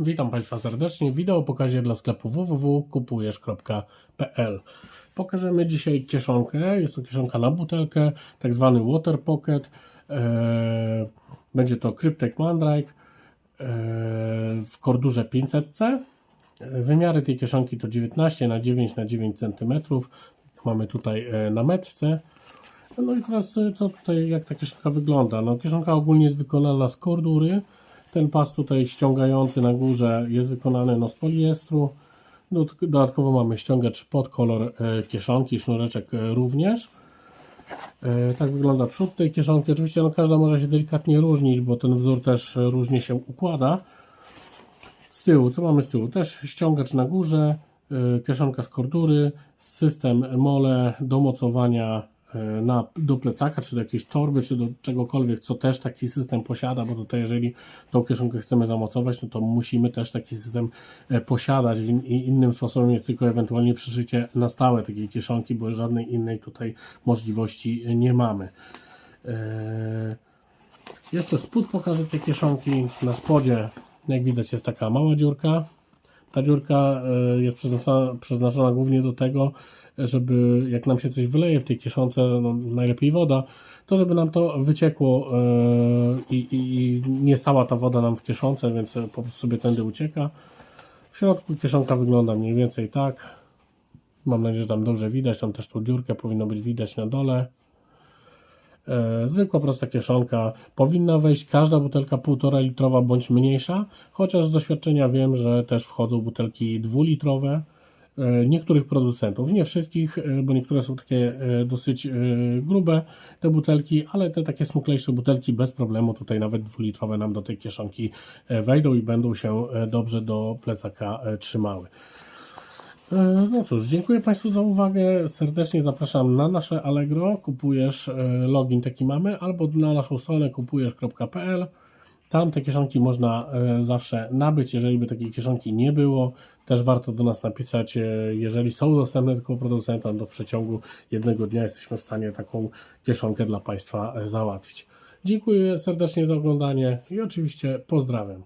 Witam Państwa serdecznie. W wideo pokazie dla sklepu www.kupujesz.pl Pokażemy dzisiaj kieszonkę, jest to kieszonka na butelkę, tak zwany water pocket. Eee, będzie to Cryptek Mandrake eee, w kordurze 500C Wymiary tej kieszonki to 19 na 9 na 9 cm mamy tutaj e, na metce. No i teraz e, co tutaj, jak ta kieszonka wygląda? No kieszonka ogólnie jest wykonana z kordury. Ten pas tutaj ściągający na górze jest wykonany no, z poliestru. Do- Dodatkowo mamy ściągacz pod kolor e, kieszonki, sznureczek e, również. E, Tak wygląda przód tej kieszonki. Oczywiście no, każda może się delikatnie różnić, bo ten wzór też różnie się układa. Z tyłu, co mamy z tyłu? Też ściągacz na górze, kieszonka z kordury, system mole do mocowania na, do plecaka, czy do jakiejś torby, czy do czegokolwiek, co też taki system posiada, bo tutaj jeżeli tą kieszonkę chcemy zamocować, no to musimy też taki system e, posiadać. Innym sposobem jest tylko ewentualnie przyszycie na stałe takiej kieszonki, bo żadnej innej tutaj możliwości nie mamy. E, jeszcze spód pokażę tej kieszonki. Na spodzie, jak widać, jest taka mała dziurka. Ta dziurka e, jest przeznaczona, przeznaczona głównie do tego, żeby jak nam się coś wyleje w tej kieszonce, no najlepiej woda, to żeby nam to wyciekło e, i, i, i nie stała ta woda nam w kieszonce, więc po prostu sobie tędy ucieka. W środku kieszonka wygląda mniej więcej tak. Mam nadzieję, że tam dobrze widać. Tam też tą dziurkę powinno być widać na dole. E, Zwykła prosta kieszonka. Powinna wejść każda butelka 1,5 litrowa bądź mniejsza, chociaż z doświadczenia wiem, że też wchodzą butelki 2 litrowe niektórych producentów. Nie wszystkich, e, bo niektóre są takie e, dosyć e, grube te butelki, ale te takie smuklejsze butelki bez problemu tutaj nawet 2 litrowe nam do tej kieszonki e, wejdą i będą się e, dobrze do plecaka e, trzymały. E, No cóż, dziękuję Państwu za uwagę. Serdecznie zapraszam na nasze Allegro. Kupujesz e, login taki mamy, albo na naszą stronę kupujesz.pl. Tam te kieszonki można e, zawsze nabyć. Jeżeli by takiej kieszonki nie było, też warto do nas napisać. e, Jeżeli są dostępne tylko u producenta, to w przeciągu jednego dnia jesteśmy w stanie taką kieszonkę dla Państwa e, załatwić. Dziękuję serdecznie za oglądanie i oczywiście pozdrawiam.